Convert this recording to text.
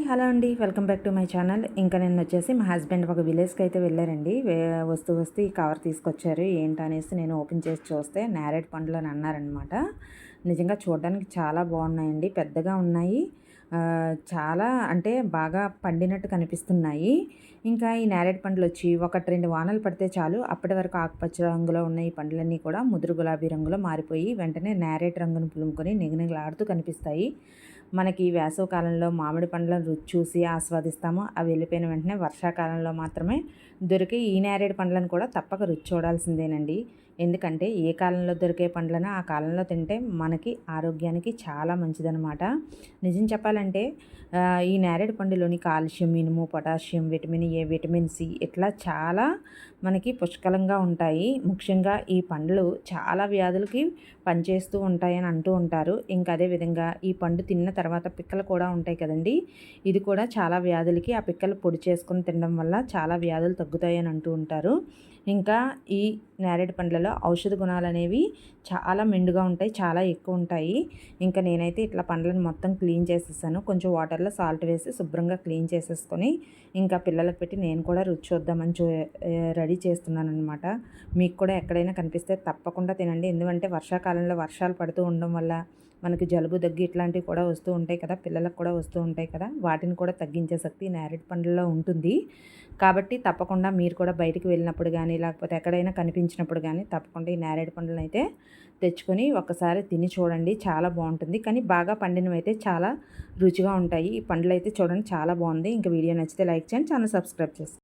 Hi hello అండి. Welcome back to my channel. ఇంకా నేను వచ్చేసి మా హస్బెండ్ ఒక విలేజ్కి అయితే వెళ్ళారండి వస్తూ వస్తూ ఈ కవర్ తీసుకొచ్చారు. ఏంటనేసి నేను ఓపెన్ చేసి చూస్తే నేరేడ్ పండ్లు అని అన్నారనమాట నిజంగా చూడడానికి చాలా బాగున్నాయండి. పెద్దగా ఉన్నాయి. చాలా అంటే బాగా పండినట్టు కనిపిస్తున్నాయి. ఇంకా ఈ నేరేడు పండ్లు వచ్చి ఒకటి రెండు వానలు పడితే చాలు. అప్పటి వరకు ఆకుపచ్చ రంగులో ఉన్న ఈ పండ్లన్నీ కూడా ముదురు గులాబీ రంగులో మారిపోయి వెంటనే నేరేడు రంగును పులుముకొని నిగనిగలాడుతూ కనిపిస్తాయి. మనకి ఈ కాలంలో మామిడి పండ్లను రుచి చూసి ఆస్వాదిస్తాము అవి వెళ్ళిపోయిన వెంటనే వర్షాకాలంలో మాత్రమే దొరికే ఈ నేరేడు పండ్లను కూడా తప్పక రుచి చూడాల్సిందేనండి. ఎందుకంటే ఏ కాలంలో దొరికే పండ్లను ఆ కాలంలో తింటే మనకి ఆరోగ్యానికి చాలా మంచిదనమాట నిజం చెప్పాలంటే ఈ నేరేడు పండులోని కాల్షియం ఇనుము potassium vitamin A vitamin C ఇట్లా చాలా మనకి పుష్కలంగా ఉంటాయి. ముఖ్యంగా ఈ పండ్లు చాలా వ్యాధులకి పనిచేస్తూ ఉంటాయని అంటూ ఉంటారు. ఇంకా అదేవిధంగా ఈ పండు తిన్న తర్వాత పిక్కలు కూడా ఉంటాయి కదండి. ఇది కూడా చాలా వ్యాధులకి ఆ పిక్కలు పొడి చేసుకొని తినడం వల్ల చాలా వ్యాధులు తగ్గుతాయని అంటూ ఉంటారు. ఇంకా ఈ నేరేడు పండ్లలో ఔషధ గుణాలు అనేవి చాలా మెండుగా ఉంటాయి చాలా ఎక్కువ ఉంటాయి. ఇంకా నేనైతే ఇట్లా పండ్లను మొత్తం క్లీన్ చేసేసాను. కొంచెం వాటర్లో సాల్ట్ వేసి శుభ్రంగా క్లీన్ చేసేసుకొని ఇంకా పిల్లలకు పెట్టి నేను కూడా రుచి చూద్దామని చూ రెడీ చేస్తున్నాను అనమాట మీకు కూడా ఎక్కడైనా కనిపిస్తే తప్పకుండా తినండి. ఎందుకంటే వర్షాకాలంలో వర్షాలు పడుతూ ఉండడం వల్ల మనకి జలుబు దగ్గు ఇట్లాంటివి కూడా వస్తూ ఉంటాయి కదా పిల్లలకు కూడా వస్తూ ఉంటాయి కదా వాటిని కూడా తగ్గించే శక్తి ఈ నేరేడు పండ్లలో ఉంటుంది. కాబట్టి తప్పకుండా మీరు కూడా బయటికి వెళ్ళినప్పుడు కానీ లేకపోతే ఎక్కడైనా కనిపించినప్పుడు కానీ తప్పకుండా ఈ నేరేడు పండ్లను అయితే తెచ్చుకొని ఒక్కసారి తిని చూడండి చాలా బాగుంటుంది. కానీ బాగా పండినవి అయితే చాలా రుచిగా ఉంటాయి. ఈ పండ్లు అయితే చూడండి చాలా బాగుంది. ఇంకా వీడియో నచ్చితే లైక్ చేయండి ఛానల్ సబ్స్క్రైబ్ చేసుకోండి.